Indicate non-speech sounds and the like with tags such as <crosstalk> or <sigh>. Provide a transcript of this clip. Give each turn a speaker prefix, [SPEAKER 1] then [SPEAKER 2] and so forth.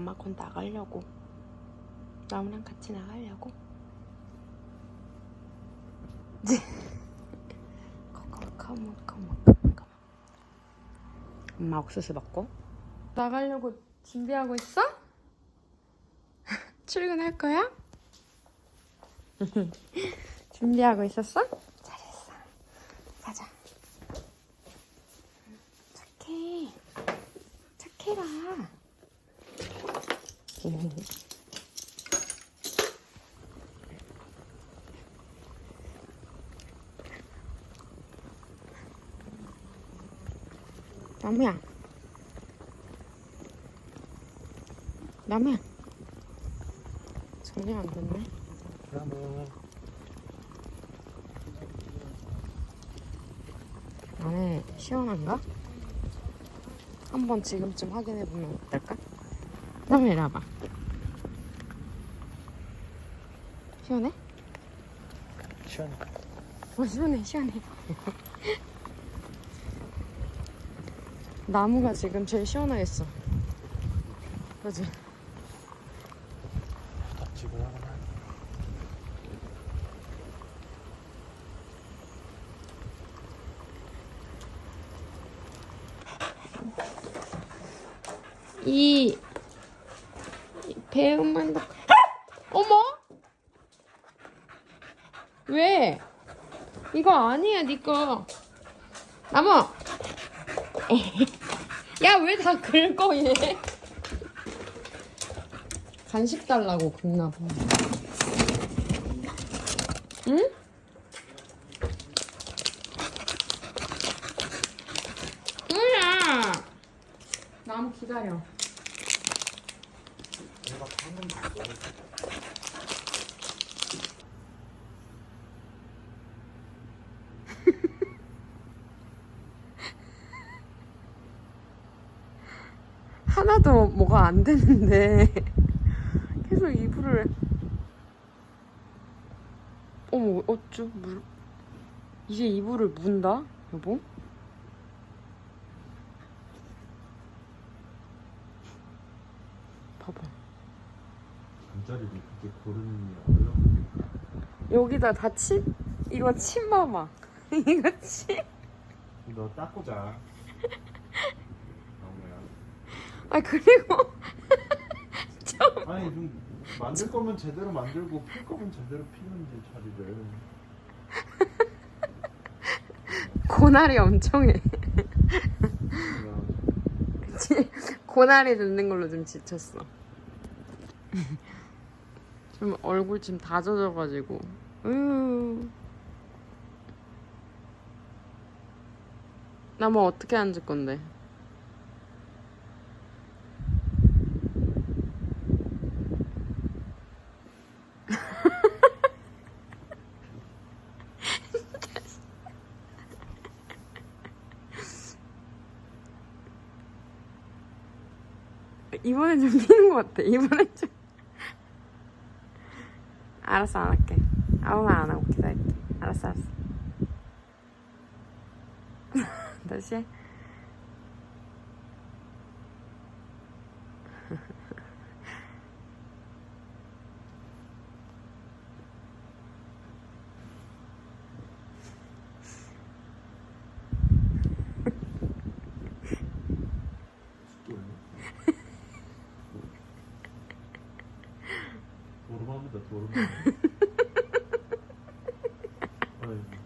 [SPEAKER 1] 엄마 곧 나가려고. 나무랑 같이 나가려고. <laughs> 컴온 컴온 컴온 컴온. 엄마 옥수수 먹고. 나가려고 준비하고 있어? <laughs> 출근할 거야? <laughs> 준비하고 있었어? 잘했어. 가자. 착해. 착해라. 나무야. 나무야. 정리 안 됐네.
[SPEAKER 2] 그러면
[SPEAKER 1] 안에 시원한가? 한번 지금쯤 확인해 보면 어떨까? 이리 와봐. 시원해?
[SPEAKER 2] 시원해.
[SPEAKER 1] 어 시원해 시원해. 나무가 지금 제일 시원하겠어. 그지? 이 배은만도 어머? 왜? 이거 아니야 니거 나무. <laughs> 야 왜 다 긁어 얘? 간식 달라고 긁나 봐. 응? 뭐야? 나무 기다려. 하나도 뭐가 안 되는데. 계속 이불을 어머 어쭈 물 이제 이불을 문다? 여보 봐봐
[SPEAKER 2] 잠자리를 그렇게 고르는 게 어려운
[SPEAKER 1] 여기다 다 침? 이거 침 봐봐 <laughs> 이거 침?
[SPEAKER 2] 너 닦고 자. <laughs> 나무야.
[SPEAKER 1] 아 그리고 <laughs> 좀
[SPEAKER 2] 아니 좀 만들 거면 제대로 만들고 필 거면 제대로 피는지 자리를.
[SPEAKER 1] 고날이 엄청 해
[SPEAKER 2] 내가
[SPEAKER 1] 그치? 고날이 듣는 걸로 좀 지쳤어. <laughs> 좀 얼굴 지금 다 젖어가지고. 으. 나뭐 어떻게 앉을 건데? <laughs> 이번엔 좀 피는 것 같아. 이번엔 좀. 알았어, 안 할게. 아무 말 안 하고 기다릴게. 알았어, 알았어. <laughs> 다시
[SPEAKER 2] 생각보다 더럽네. <laughs> 아이고.